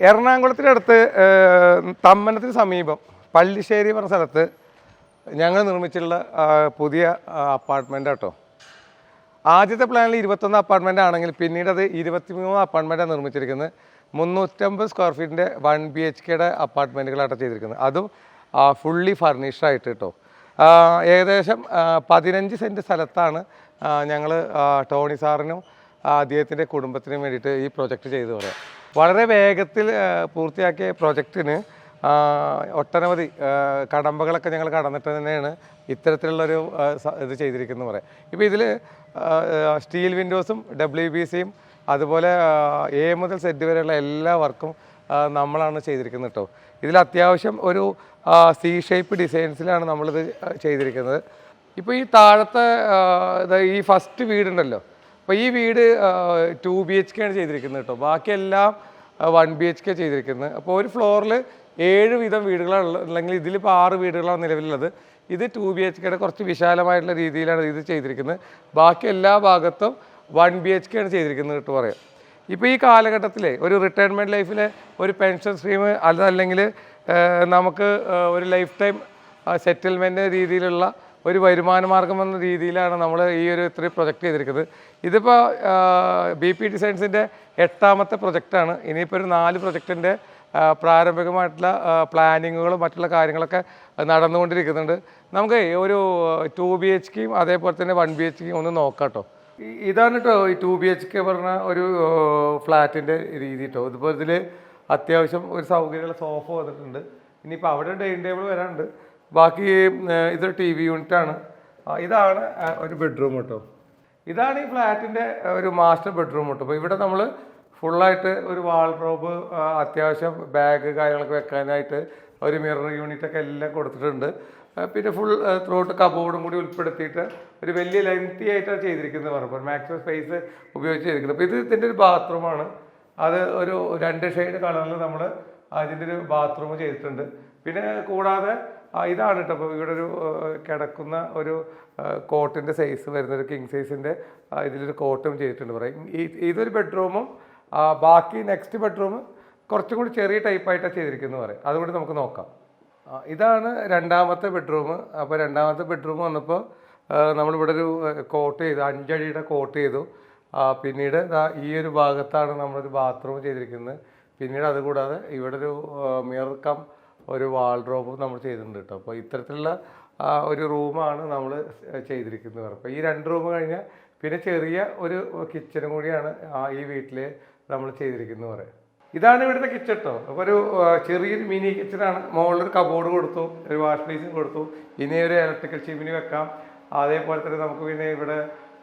എറണാകുളത്തിനടുത്ത് തമ്മനത്തിന് സമീപം പള്ളിശ്ശേരി പറഞ്ഞ സ്ഥലത്ത് ഞങ്ങൾ നിർമ്മിച്ചിട്ടുള്ള പുതിയ അപ്പാർട്ട്മെന്റ് കേട്ടോ ആദ്യത്തെ പ്ലാനിൽ ഇരുപത്തൊന്ന് അപ്പാർട്ട്മെന്റ് ആണെങ്കിൽ പിന്നീട് അത് ഇരുപത്തിമൂന്ന് അപ്പാർട്ട്മെന്റാണ് നിർമ്മിച്ചിരിക്കുന്നത്. മുന്നൂറ്റമ്പത് സ്ക്വയർ ഫീറ്റിന്റെ വൺ ബി എച്ച് കെയുടെ അപ്പാർട്ട്മെന്റുകളായിട്ട് ചെയ്തിരിക്കുന്നത്. അതും ഫുള്ളി ഫർണിഷ്ഡ് ആയിട്ട് കേട്ടോ ഏകദേശം പതിനഞ്ച് സെന്റ് സ്ഥലത്താണ് ഞങ്ങൾ ടോണി സാറിനും അദ്ദേഹത്തിന്റെ കുടുംബത്തിന് വേണ്ടിയിട്ട് ഈ പ്രൊജക്റ്റ് ചെയ്തു പറയാം വളരെ വേഗത്തിൽ പൂർത്തിയാക്കിയ പ്രൊജക്റ്റിന് ഒട്ടനവധി കടമ്പകളൊക്കെ ഞങ്ങൾ കടന്നിട്ട് തന്നെയാണ് ഇത്തരത്തിലുള്ളൊരു ഇത് ചെയ്തിരിക്കുന്നത് പറയാം ഇപ്പോൾ ഇതിൽ സ്റ്റീൽ വിൻഡോസും ഡബ്ല്യു ബി സിയും അതുപോലെ എ മുതൽ സെറ്റ് വരെയുള്ള എല്ലാ വർക്കും നമ്മളാണ് ചെയ്തിരിക്കുന്നത് കേട്ടോ ഇതിൽ അത്യാവശ്യം ഒരു സി ഷേപ്പ് ഡിസൈൻസിലാണ് നമ്മളിത് ചെയ്തിരിക്കുന്നത്. ഇപ്പോൾ ഈ താഴത്തെ ഈ ഫസ്റ്റ് വീടുണ്ടല്ലോ അപ്പോൾ ഈ വീട് ടു ബി എച്ച് കെ ആണ് ചെയ്തിരിക്കുന്നത് കേട്ടോ ബാക്കിയെല്ലാം വൺ ബി എച്ച് കെ ചെയ്തിരിക്കുന്നത്. അപ്പോൾ ഒരു ഫ്ലോറിൽ ഏഴ് വീതം വീടുകളാണ് അല്ലെങ്കിൽ ഇതിലിപ്പോൾ ആറ് വീടുകളാണ് നിലവിലുള്ളത്. ഇത് ടു ബി എച്ച് കെയുടെ കുറച്ച് വിശാലമായിട്ടുള്ള രീതിയിലാണ് ഇത് ചെയ്തിരിക്കുന്നത്. ബാക്കി എല്ലാ ഭാഗത്തും വൺ ബി എച്ച് കെ ആണ് ചെയ്തിരിക്കുന്നത് കേട്ടോ പറയാം. ഇപ്പോൾ ഈ കാലഘട്ടത്തിൽ ഒരു റിട്ടയർമെന്റ് ലൈഫിലെ ഒരു പെൻഷൻ സ്കീം അതല്ലെങ്കിൽ നമുക്ക് ഒരു ലൈഫ് ടൈം സെറ്റിൽമെന്റ് രീതിയിലുള്ള ഒരു വരുമാന മാർഗം എന്ന രീതിയിലാണ് നമ്മൾ ഈ ഒരു ഇത്രയും പ്രൊജക്റ്റ് ചെയ്തിരിക്കുന്നത്. ഇതിപ്പോൾ ബി പി ഡിസൈൻസിന്റെ എട്ടാമത്തെ പ്രൊജക്റ്റാണ് ഇനിയിപ്പോൾ ഒരു നാല് പ്രൊജക്റ്റിന്റെ പ്രാരംഭികമായിട്ടുള്ള പ്ലാനിങ്ങുകളും മറ്റുള്ള കാര്യങ്ങളൊക്കെ നടന്നുകൊണ്ടിരിക്കുന്നുണ്ട്. നമുക്ക് ഒരു ടു ബി എച്ച് കെയും അതേപോലെ തന്നെ വൺ ബി എച്ച് കെയും ഒന്ന് നോക്കാം കേട്ടോ ഇതാണ് കേട്ടോ ഈ ടു ബി എച്ച് കെ പറഞ്ഞ ഒരു ഫ്ലാറ്റിന്റെ രീതി കേട്ടോ ഇതുപോലെ ഇതിൽ അത്യാവശ്യം ഒരു സൗകര്യമുള്ള സോഫ വന്നിട്ടുണ്ട്. ഇനിയിപ്പോൾ അവിടെ ഡൈനിങ് ടേബിൾ വരാനുണ്ട്. ബാക്കി ഇത് ടി വി യൂണിറ്റാണ്. ഇതാണ് ഒരു ബെഡ്റൂം കേട്ടോ. ഇതാണ് ഈ ഫ്ലാറ്റിന്റെ ഒരു മാസ്റ്റർ ബെഡ്റൂം കേട്ടോ. അപ്പോൾ ഇവിടെ നമ്മൾ ഫുള്ളായിട്ട് ഒരു വാൾഡ്രോബ് അത്യാവശ്യം ബാഗ് കാര്യങ്ങളൊക്കെ വെക്കാനായിട്ട് ഒരു മിറർ യൂണിറ്റൊക്കെ എല്ലാം കൊടുത്തിട്ടുണ്ട്. പിന്നെ ഫുൾ ത്രോട്ട് കബോർഡും കൂടി ഉൾപ്പെടുത്തിയിട്ട് ഒരു വലിയ ലെങ്തി ആയിട്ടാണ് ചെയ്തിരിക്കുന്നത് പറഞ്ഞപ്പോൾ മാക്സിമം സ്പേസ് ഉപയോഗിച്ച് ചെയ്തിരിക്കുന്നത്. അപ്പോൾ ഇത് ഇതിന്റെ ഒരു ബാത്റൂമാണ്. അത് ഒരു രണ്ട് ഷെയ്ഡ് കളറിൽ നമ്മൾ അതിന്റെ ഒരു ബാത്റൂം ചെയ്തിട്ടുണ്ട്. പിന്നെ കൂടാതെ ഇതാണ് കേട്ടോ അപ്പോൾ ഇവിടെ ഒരു കിടക്കുന്ന ഒരു കോട്ടിന്റെ സൈസ് വരുന്ന ഒരു കിങ് സൈസിന്റെ ഇതിലൊരു കോട്ടും ചെയ്തിട്ടുണ്ട് പറയും. ഇതൊരു ബെഡ്റൂമും ബാക്കി നെക്സ്റ്റ് ബെഡ്റൂം കുറച്ചും കൂടി ചെറിയ ടൈപ്പായിട്ടാണ് ചെയ്തിരിക്കുന്നത് പറയും. അതുകൊണ്ട് നമുക്ക് നോക്കാം. ഇതാണ് രണ്ടാമത്തെ ബെഡ്റൂം. അപ്പോൾ രണ്ടാമത്തെ ബെഡ്റൂം വന്നപ്പോൾ നമ്മളിവിടെ ഒരു കോട്ട് ചെയ്തു അഞ്ചടിയുടെ കോട്ട് ചെയ്തു. പിന്നീട് ഈ ഒരു ഭാഗത്താണ് നമ്മളൊരു ബാത്റൂം ചെയ്തിരിക്കുന്നത്. പിന്നീട് അതുകൂടാതെ ഇവിടെ ഒരു മിറർ കം ഒരു വാൾ ഡ്രോപ്പ് നമ്മൾ ചെയ്തിട്ടുണ്ട് കേട്ടോ അപ്പോൾ ഇത്തരത്തിലുള്ള ഒരു റൂമാണ് നമ്മൾ ചെയ്തിരിക്കുന്നത്. അപ്പോൾ ഈ രണ്ട് റൂം കഴിഞ്ഞാൽ പിന്നെ ചെറിയ ഒരു കിച്ചണും കൂടിയാണ് ഈ വീട്ടിൽ നമ്മൾ ചെയ്തിരിക്കുന്നത് പറയാം. ഇതാണ് ഇവിടുത്തെ കിച്ചൺ കേട്ടോ അപ്പോൾ ഒരു ചെറിയൊരു മിനി കിച്ചണാണ് മുകളിലൊരു കബോർഡ് കൊടുത്തു ഒരു വാഷ് ബേസിൻ കൊടുത്തു. ഇനി ഒരു ഇലക്ട്രിക്കൽ ചിമ്മിനി വെക്കാം. അതേപോലെ തന്നെ നമുക്ക് പിന്നെ ഇവിടെ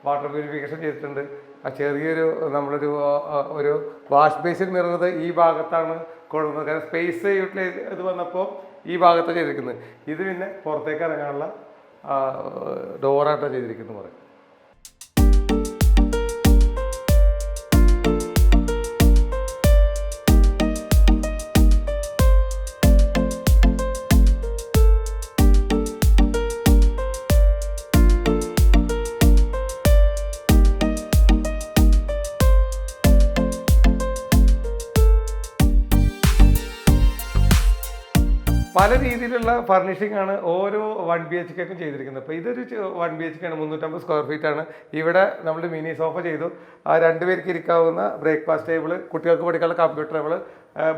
വാട്ടർ പ്യൂരിഫിക്കേഷൻ ചെയ്തിട്ടുണ്ട്. ആ ചെറിയൊരു നമ്മളൊരു ഒരു വാഷ് ബേസിൻ നിറഞ്ഞത് ഈ ഭാഗത്താണ് കൊള്ളുന്നത് കാരണം സ്പേസ് യൂട്ടിലൈസ് ഇത് വന്നപ്പോൾ ഈ ഭാഗത്താണ് ചെയ്തിരിക്കുന്നത്. ഇത് പിന്നെ പുറത്തേക്ക് ഇറങ്ങാനുള്ള ഡോറായിട്ടാണ് ചെയ്തിരിക്കുന്നത് പറയും. പല രീതിയിലുള്ള ഫർണിഷിംഗ് ആണ് ഓരോ വൺ ബി എച്ച് കെക്കും ചെയ്തിരിക്കുന്നത്. അപ്പോൾ ഇതൊരു വൺ ബി എച്ച് കെ ആണ് മുന്നൂറ്റമ്പത് സ്ക്വയർ ഫീറ്റ് ആണ്. ഇവിടെ നമ്മൾ മിനി സോഫ ചെയ്തു. ആ രണ്ടുപേർക്ക് ഇരിക്കാവുന്ന ബ്രേക്ക്ഫാസ്റ്റ് ടേബിൾ കുട്ടികൾക്ക് പഠിക്കാനുള്ള കമ്പ്യൂട്ടർ ടേബിൾ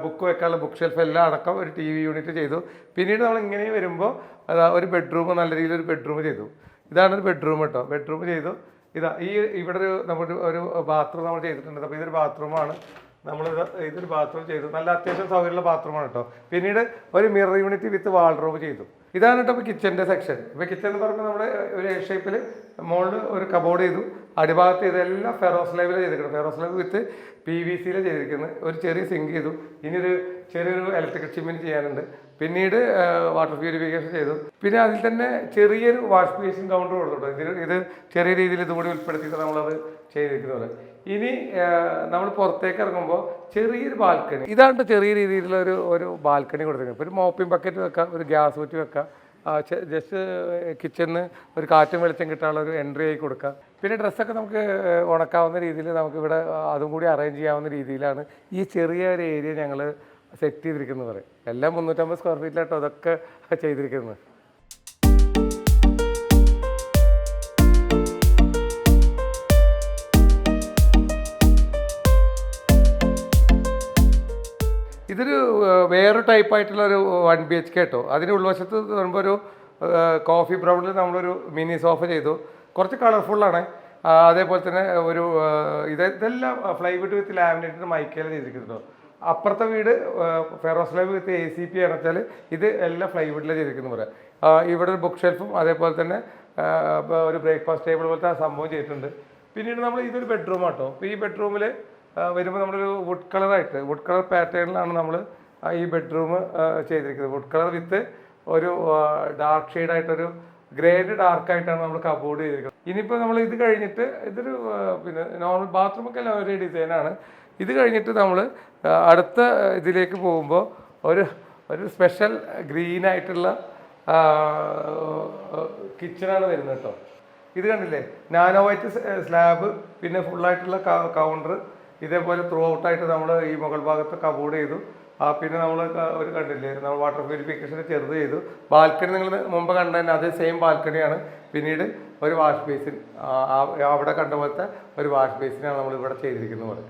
ബുക്ക് വെക്കാനുള്ള ബുക്ക് ഷെൽഫ് എല്ലാം അടക്കം ഒരു ടി വി യൂണിറ്റ് ചെയ്തു. പിന്നീട് നമ്മൾ ഇങ്ങനെ വരുമ്പോൾ ഒരു ബെഡ്റൂം നല്ല രീതിയിൽ ഒരു ബെഡ്റൂം ചെയ്തു. ഇതാണ് ഒരു ബെഡ്റൂം കേട്ടോ ബെഡ്റൂം ചെയ്തു. ഇതാ ഈ ഇവിടെ ഒരു നമ്മുടെ ഒരു ബാത്റൂം നമ്മൾ ചെയ്തിട്ടുണ്ട്. അപ്പോൾ ഇതൊരു ബാത്റൂമാണ് നമ്മൾ ഇതൊരു ബാത്റൂം ചെയ്തു. നല്ല അത്യാവശ്യം സൗകര്യമുള്ള ബാത്റൂമാണ് കേട്ടോ പിന്നീട് ഒരു മിറർ യൂണിറ്റ് വിത്ത് വാൾഡ്രോബ് ചെയ്തു. ഇതാണ് കേട്ടോ ഇപ്പോൾ കിച്ചന്റെ സെക്ഷൻ ഇപ്പോൾ കിച്ചൻ എന്ന് പറയുമ്പോൾ നമ്മുടെ ഒരു ഷേപ്പിൽ മുകളിൽ ഒരു കബോർഡ് ചെയ്തു. അടിഭാഗത്ത് ഇതെല്ലാം ഫെറോസ് ലൈവിൽ ചെയ്തിരിക്കുന്നത്. Feroz live with P V സിയിൽ ചെയ്തിരിക്കുന്നത്. ഒരു ചെറിയ സിങ്ക് ചെയ്തു. ഇനി ഒരു ചെറിയൊരു ഇലക്ട്രിക്കൽ ചിമ്മിനി ചെയ്യാനുണ്ട്. പിന്നീട് വാട്ടർ പ്യൂരിഫിക്കേഷൻ ചെയ്തു. പിന്നെ അതിൽ തന്നെ ചെറിയൊരു വാഷ് ബേസിൻ കൗണ്ടർ കൊടുത്തിട്ടുണ്ട്. ഇതിൽ ഇത് ചെറിയ രീതിയിൽ ഇതുകൂടി ഉൾപ്പെടുത്തിയിട്ട് നമ്മളത് ചെയ്തിരിക്കുന്നത് ഇനി നമ്മൾ പുറത്തേക്ക് ഇറങ്ങുമ്പോൾ ചെറിയൊരു ബാൽക്കണി ഇതാണ് ചെറിയ രീതിയിലുള്ള ഒരു ഒരു ബാൽക്കണി കൊടുത്തിരിക്കുന്നത്. ഒരു മോപ്പിംഗ് ബക്കറ്റ് വെക്കാം ഒരു ഗ്യാസ് കുറ്റി വെക്കാം. ജസ്റ്റ് കിച്ചണിന് ഒരു കാറ്റും വെളിച്ചം കിട്ടാനുള്ള ഒരു എൻട്രി ആയി കൊടുക്കുക പിന്നെ ഡ്രസ്സൊക്കെ നമുക്ക് ഉണക്കാവുന്ന രീതിയിൽ നമുക്ക് ഇവിടെ അതും കൂടി അറേഞ്ച് ചെയ്യാവുന്ന രീതിയിലാണ് ഈ ചെറിയ ഒരു ഏരിയ ഞങ്ങൾ സെറ്റ് ചെയ്തിരിക്കുന്നത് പറയും. എല്ലാം മുന്നൂറ്റമ്പത് സ്ക്വയർ ഫീറ്റിലാട്ടോ അതൊക്കെ ചെയ്തിരിക്കുന്നത്. ഇതൊരു വേറെ ടൈപ്പ് ആയിട്ടുള്ള ഒരു വൺ ബി എച്ച് കെ കേട്ടോ അതിന് ഉൾവശത്ത് വരുമ്പോൾ ഒരു കോഫി ബ്രൗണിൽ നമ്മളൊരു മിനി സോഫ ചെയ്തു. കുറച്ച് കളർഫുള്ളാണ് അതേപോലെ തന്നെ ഒരു ഇത് ഇതെല്ലാം ഫ്ലൈവുഡ് വിത്ത് ലാമിനേറ്റഡ് മൈക്കയിൽ ചെയ്തിരിക്കുന്നുണ്ടോ അപ്പുറത്തെ വീട് Feroz live with A C P വെച്ചാൽ ഇത് എല്ലാം ഫ്ലൈവുഡിലാണ് ചെയ്തിരിക്കുന്നു പറയാം ഇവിടെ ഒരു ബുക്ക് ഷെൽഫും അതേപോലെ തന്നെ ഒരു ബ്രേക്ക്ഫാസ്റ്റ് ടേബിൾ പോലത്തെ ആ സംഭവം ചെയ്തിട്ടുണ്ട്. പിന്നീട് നമ്മൾ ഇതൊരു ബെഡ്റൂം ആട്ടോ. അപ്പോൾ ഈ ബെഡ്റൂമിൽ വരുമ്പോൾ നമ്മളൊരു വുഡ് കളറായിട്ട് വുഡ് കളർ പാറ്റേണിലാണ് നമ്മൾ ഈ ബെഡ്റൂം ചെയ്തിരിക്കുന്നത്. വുഡ് കളർ വിത്ത് ഒരു ഡാർക്ക് ഷെയ്ഡായിട്ടൊരു ഗ്രേഡ് ഡാർക്ക് ആയിട്ടാണ് നമ്മൾ കബോർഡ് ചെയ്തിരിക്കുന്നത്. ഇനിയിപ്പോൾ നമ്മൾ ഇത് കഴിഞ്ഞിട്ട് ഇതൊരു പിന്നെ നോർമൽ ബാത്റൂമൊക്കെ എല്ലാം ഒരേ ഡിസൈനാണ് ഇത് കഴിഞ്ഞിട്ട് നമ്മൾ അടുത്ത ഇതിലേക്ക് പോകുമ്പോൾ ഒരു ഒരു സ്പെഷ്യൽ ഗ്രീനായിട്ടുള്ള കിച്ചണാണ് വരുന്നത് കേട്ടോ. ഇത് കണ്ടില്ലേ? നാനോ വൈറ്റ് സ്ലാബ് പിന്നെ ഫുള്ളായിട്ടുള്ള കൗണ്ടർ ഇതേപോലെ ത്രൂ ഔട്ടായിട്ട് നമ്മൾ ഈ മുകൾ ഭാഗത്ത് കബോർഡ് ചെയ്തു. ആ പിന്നെ നമ്മൾ ഒരു കണ്ടില്ലേ? നമ്മൾ വാട്ടർ പ്യൂരിഫിക്കേഷൻ ചെറുത് ചെയ്തു. ബാൽക്കണി നിങ്ങൾ മുമ്പ് കണ്ട തന്നെ അതേ സെയിം ബാൽക്കണിയാണ് പിന്നീട് ഒരു വാഷ് ബേസിൻ അവിടെ കണ്ട പോലത്തെ ഒരു വാഷ് ബേസിനാണ് നമ്മൾ ഇവിടെ ചെയ്തിരിക്കുന്നത്. പോലെ